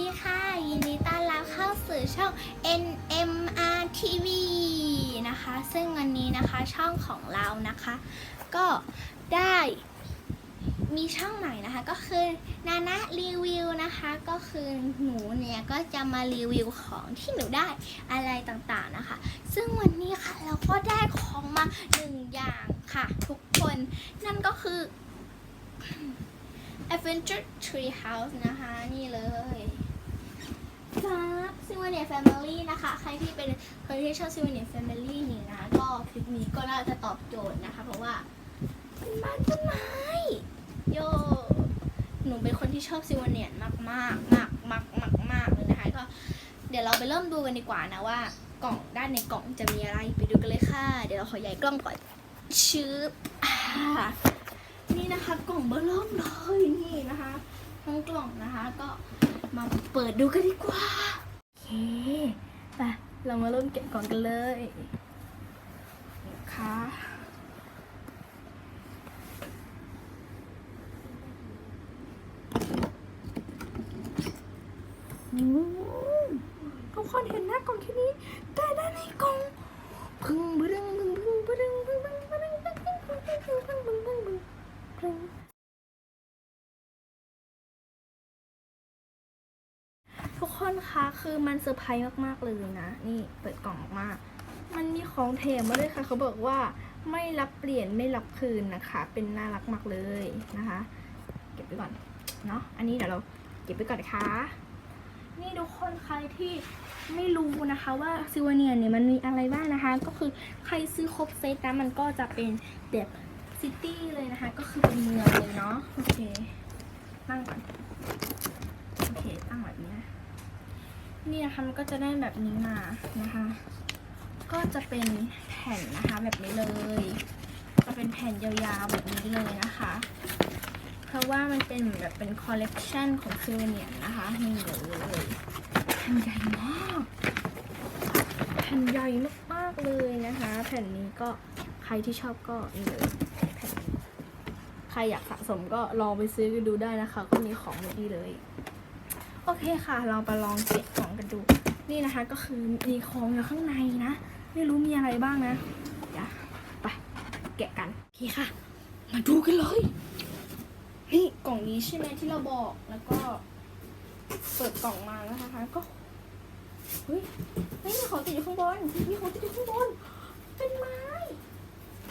ดีค่ะ ยินดีต้อนรับเข้าสู่ช่อง NMR TV นะคะ ซึ่งวันนี้นะคะช่องของเรานะคะ ก็ได้มีช่องใหม่นะคะก็คือนานะรีวิวนะคะก็คือหนูเนี่ยก็จะมารีวิวของที่หนูได้อะไรต่างๆนะคะ ซึ่งวันนี้ค่ะเราก็ได้ของมาหนึ่งอย่างค่ะ ทุกคนนั่นก็คือ Adventure Tree House นะคะ นี่เลย ครับซิวเนียแฟมิลี่นะคะ ใครที่เป็นคนที่ชอบซิวเนียแฟมิลี่นี่นะ ก็คลิปนี้ก็น่าจะตอบโจทย์นะคะ เพราะว่าเป็นบ้านต้นไม้โยหนูเป็นคนที่ชอบซิวเนียมากมากมากมากมากมากเลยนะคะก็เดี๋ยวเราไปเริ่มดูกันดีกว่านะว่ากล่องด้านในกล่องจะมีอะไรไปดูกันเลยค่ะ เดี๋ยวเราขอใหญ่กล้องก่อนชืบอ่านี่นะคะกล่องเบอร์เริ่มเลยนี่นะคะทั้งกล่องนะคะก็ มาเปิดดูกันดีกว่า โอเคไปเรามาเริ่มแกะกล่องกันเลยนะคะอืมทุกคนเห็นหน้ากล่องแค่นี้ คะ คือมันเซอร์ไพรส์มากๆเลยนะ นี่เปิดกล่องออกมามันมีของแถมมาด้วยค่ะ เขาบอกว่าไม่รับเปลี่ยนไม่รับคืนนะคะ เป็นน่ารักมากเลยนะคะ เก็บไว้ก่อนเนาะ อันนี้เดี๋ยวเราเก็บไว้ก่อนนะคะ นี่ทุกคนใครที่ไม่รู้นะคะว่าซิวเนียเนี่ยมันมีอะไรบ้างนะคะ ก็คือใครซื้อครบเซตนะมันก็จะเป็นแบบซิตี้เลยนะคะ ก็คือเป็นเมืองเลยเนาะ โอเคตั้งก่อนโอเคตั้งแบบนี้นะ นี่นะคะมันก็จะได้แบบนี้มานะคะ ก็จะเป็นแผ่นนะคะแบบนี้เลย จะเป็นแผ่นยาวๆแบบนี้เลยนะคะ เพราะว่ามันเป็นแบบเป็นคอลเลกชันของซิวเนียนะคะนี่เลยแผ่นใหญ่มากแผ่นใหญ่มากๆเลยนะคะ แผ่นนี้ก็ใครที่ชอบก็นี่เลยแผ่นใครอยากสะสมก็ลองไปซื้อกันดูได้นะคะ ก็มีของแบบนี้เลย อเคค่ะ เราไปลองเก็บของกันดู นี่นะคะก็คือมีของอยู่ข้างในนะ ไม่รู้มีอะไรบ้างนะเดี๋ยวไปแกะกัน โอเคค่ะ มาดูกันเลย นี่กล่องนี้ใช่ไหมที่เราบอกแล้วก็ เปิดกล่องมาแล้วนะคะก็เฮ้ยเฮ้ยมีของติดอยู่ข้างบนมีของติดอยู่ข้างบน เป็นไม้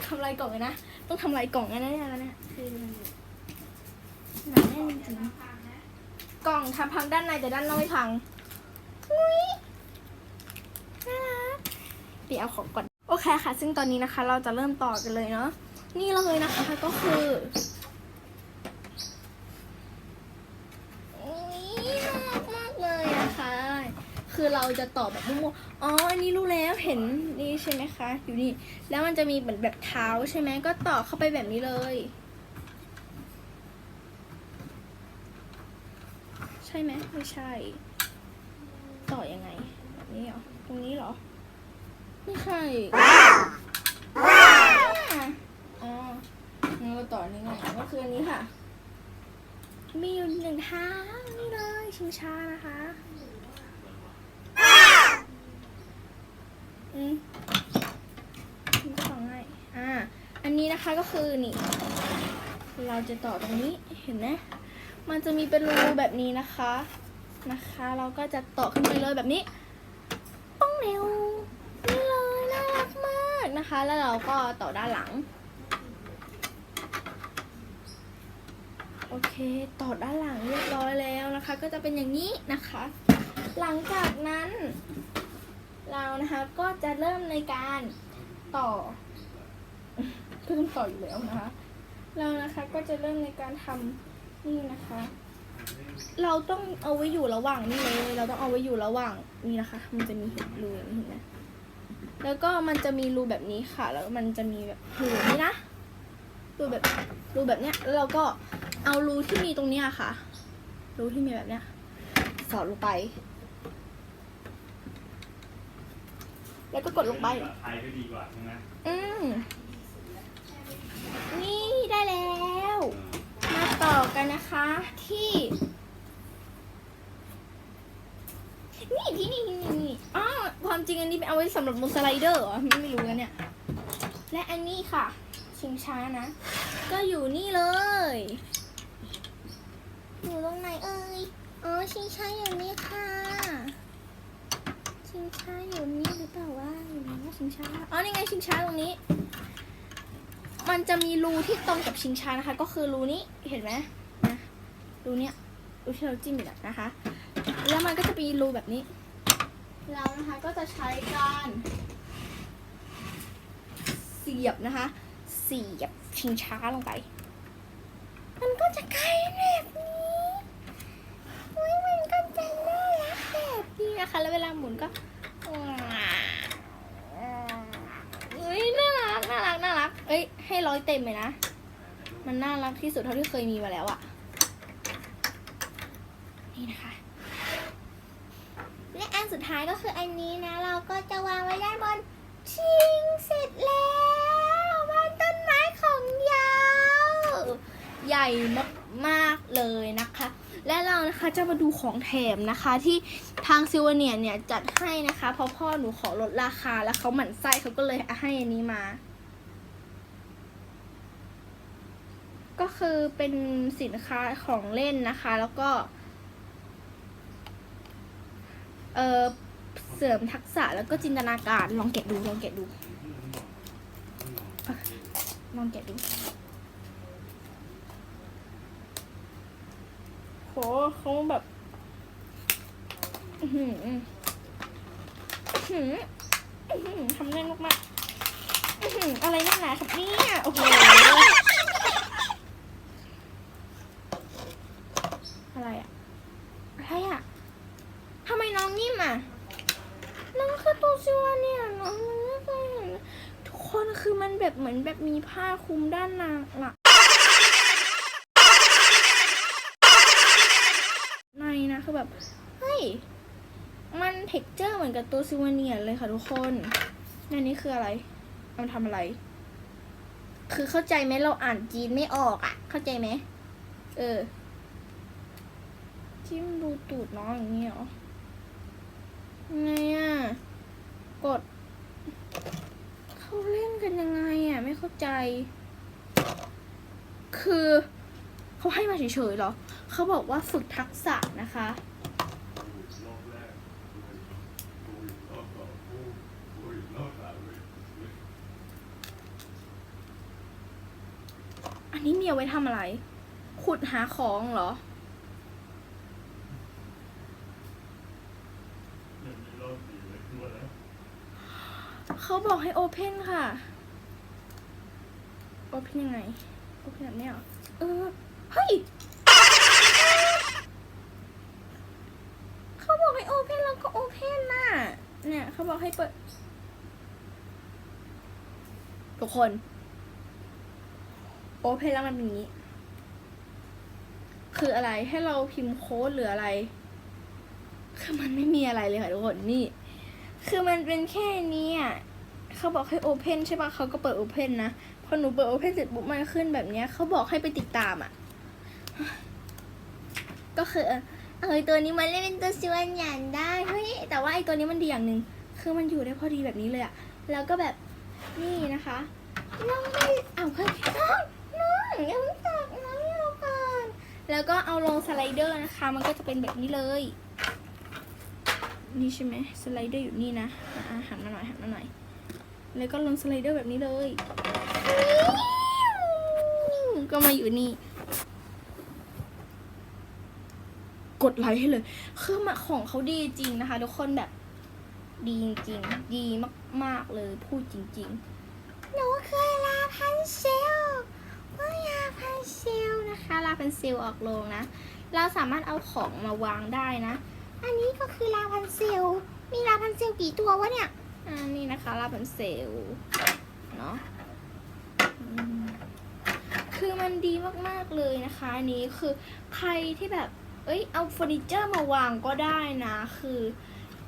ทำลายกล่องเลยนะ ต้องทำลายกล่องแน่ๆแล้วเนี่ยคือหนาแน่นจริงๆ กล่องทำพังด้านในแต่ด้านนอกไม่พังอุ้ยน่ารักเดี๋ยวเอาของก่อน โอเคค่ะ ซึ่งตอนนี้นะคะ เราจะเริ่มต่อกันเลยเนาะ นี่เลยนะคะก็คืออุ๊ยน่ารักมากเลยนะคะคือเราจะตอบแบบมั่วๆอ๋อ อันนี้รู้แล้วเห็นนี่ใช่ไหมคะ อยู่นี่ แล้วมันจะมีเหมือนแบบเท้าใช่ไหม ก็ต่อเข้าไปแบบนี้เลย ใช่ไหมไม่ใช่ ต่อยังไงแบบนี้เหรอตรงนี้เหรอ ไม่ใช่อ๋องั้นเราต่อยังไงก็คืออันนี้ค่ะ มีอยู่หนึ่งท้านี่เลยชิงช้านะคะอืมมันก็ต่อง่ายอ่าอันนี้นะคะก็คือนี่ เราจะต่อตรงนี้เห็นไหม มันจะมีเป็นรูแบบนี้นะคะนะคะ เราก็จะต่อขึ้นไปเลยแบบนี้ป้องเร็วนี่เลยน่ารักมากนะคะ แล้วเราก็ต่อด้านหลังโอเค ต่อด้านหลังเรียบร้อยแล้วนะคะ ก็จะเป็นอย่างนี้นะคะ หลังจากนั้น เรานะคะก็จะเริ่มในการต่อก็ต้องต่ออยู่แล้วนะคะ เรานะคะก็จะเริ่มในการทำ นี่นะคะ เราต้องเอาไว้อยู่ระหว่างนี่เลย เราต้องเอาไว้อยู่ระหว่างนี่นะคะ มันจะมีเห็นรูอย่างนี้เห็นไหมแล้วก็มันจะมีรูแบบนี้ค่ะ แล้วมันจะมีแบบรูแบบนี้นะ รูแบบรูแบบเนี้ย แล้วเราก็เอารูที่มีตรงเนี้ยค่ะ รูที่มีแบบเนี้ย สอดลงไป แล้วก็กดลงไป ไทยก็ดีกว่าใช่ไหมอืมนี่ได้แล้วมา ต่อกันนะคะที่นี่ที่นี่นี่นี่นี่อ้าวความจริงอันนี้เป็นเอาไว้สำหรับบนสไลเดอร์เหรอไม่รู้นะเนี่ย และอันนี้ค่ะ ชิงช้านะ ก็อยู่นี่เลย อยู่ตรงไหนเอ่ยอ๋อชิงช้าอยู่นี่ค่ะ ชิงช้าอยู่นี่หรือเปล่าว่าอยู่ไหนว่าชิงช้าอ๋อนี่ไงชิงช้าตรงนี้ มันจะมีรูที่ตรงกับชิงช้านะคะ ก็คือรูนี้เห็นไหมนะรูเนี้ยรูที่เราจิ้มอยู่อะนะคะ แล้วมันก็จะมีรูแบบนี้เรานะคะก็จะใช้การเสียบนะคะ เสียบชิงช้าลงไป มันก็จะกลายเป็นแบบนี้อุ้ยมันก็จะน่ารักแบบนี้นะคะ แล้วเวลาหมุนก็อุ้ยน่ารัก น่ารักน่ารัก เอ้ย ให้ร้อยเต็มเลยนะ มันน่ารักที่สุดเท่าที่เคยมีมาแล้วอะนี่นะคะและอันสุดท้ายก็คืออันนี้นะ เราก็จะวางไว้ด้านบนชิงเสร็จแล้วบ้านต้นไม้ของยาวใหญ่มากๆเลยนะคะ และเรานะคะจะมาดูของแถมนะคะที่ทางซิวเนียเนี่ยจัดให้นะคะเพราะพ่อหนูขอลดราคาแล้วเขาหมั่นไส้เขาก็เลยให้อันนี้มา ก็คือเป็นสินค้าของเล่นนะคะ แล้วก็เออเสริมทักษะแล้วก็จินตนาการลองแกะดูลองแกะดูลองแกะดูโหเขาแบบหืออื้อหืออื้อหือทำแน่นมากๆอื้อหืออะไรนักหนาครับเนี่ยโอ้โห อะไรอะอะไรอะทำไมน้องนิ่มอะน้องคือตัวซิวเนี่ยน้องไม่เคยเห็นทุกคนคือมันแบบเหมือนแบบมีผ้าคลุมด้านหลังอะในนะคือแบบเฮ้ยมันเท็กเจอร์เหมือนกับตัวซิวเนียเลยค่ะทุกคนในนี้คืออะไรมันทำอะไร คือเข้าใจไหมเราอ่านจีนไม่ออกอะเข้าใจไหม เออ จิ้มดูตูดน้องอย่างนี้เหรอไงอะ กด เขาเล่นกันยังไงอะ ไม่เข้าใจ คือเขาให้มาเฉยๆหรอ เขาบอกว่าฝึกทักษะนะคะ อันนี้มีเอาไว้ทำอะไร ขุดหาของเหรอ เขาบอกให้โอเพนค่ะ โอเพนยังไง โอเพนแบบเนี้ยเหรอ เออ เฮ้ย เขาบอกให้โอเพนแล้วก็โอเพนน่ะ เนี่ย เขาบอกให้เปิด ทุกคน โอเพนแล้วมันเป็นอย่างนี้ คืออะไรให้เราพิมพ์โค้ดหรืออะไร คือมันไม่มีอะไรเลยค่ะทุกคนนี่ คือมันเป็นแค่นี้อะเขาบอกให้โอเพนใช่ปะเขาก็เปิดโอเพนนะพอหนูเปิดโอเพนเสร็จปุ๊บมันขึ้นแบบเนี้ยเขาบอกให้ไปติดตามอะ ก็คือเออเออตัวนี้มันเล่นเป็นตัวซิวันหยานได้เฮ้ยแต่ว่าไอตัวนี้มันดีอย่างหนึ่งคือมันอยู่ได้พอดีแบบนี้เลยอะแล้วก็แบบนี่นะคะน้องไม่เอาเฮ้ยน้องน้องอย่าเพิ่งตักน้องอย่าก่อน แล้วก็เอาลงสไลเดอร์นะคะ มันก็จะเป็นแบบนี้เลย นี่ใช่ไหมสไลเดอร์อยู่นี่นะอะหันมาหน่อยหันมาหน่อย แล้วก็ลงสไลเดอร์แบบนี้เลย ก็มาอยู่นี่ กดไลค์ให้เลย คือมาของเขาดีจริงนะคะ ทุกคนแบบดีจริงดีมาก ๆ เลยพูดจริง ๆ หนูคือลาพันเซลว่าลาพันเซ ลนะคะลาพันเซลออกโรงนะ เราสามารถเอาของมาวางได้นะ อันนี้ก็คือลาพันเซลมีลาพันเซลกี่ตัววะเนี่ย อ่า นี่นะคะลาพันเซลเนาะคือมันดีมากๆเลยนะคะอันนี้คือใครที่แบบ เอ้ย เอาเฟอร์นิเจอร์มาวางก็ได้นะ คือ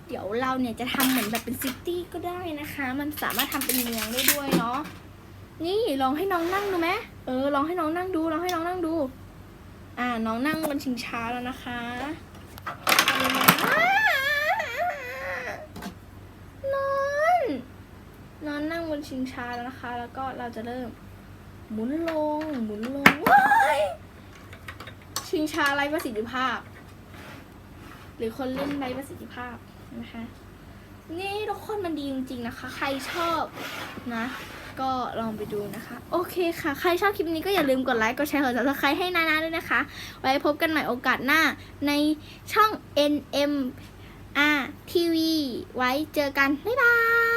เดี๋ยวเราเนี่ยจะทำเหมือนแบบเป็นซิตี้ก็ได้นะคะ มันสามารถทำเป็นเมืองได้ด้วยเนาะ นี่ลองให้น้องนั่งดูไหมเออ ลองให้น้องนั่งดู ลองให้น้องนั่ง น้องนั่งบนชิงช้าแล้วนะคะนอนนอนนั่งบนชิงช้าแล้วนะคะ แล้วก็เราจะเริ่ม หมุนลง หมุนลงชิงช้าไร้ประสิทธิภาพ หรือคนเล่นไร้ประสิทธิภาพนะคะ นี่ทุกคนมันดีจริงๆนะคะ ใครชอบนะ ก็ลองไปดูนะคะ โอเคค่ะ ใครชอบคลิปนี้ก็อย่าลืมกดไลค์ กดแชร์ กดซับสไครต์ให้นานาด้วยนะคะ ไว้พบกันใหม่โอกาสหน้าในช่อง NM R TV ไว้เจอกัน บ๊ายบาย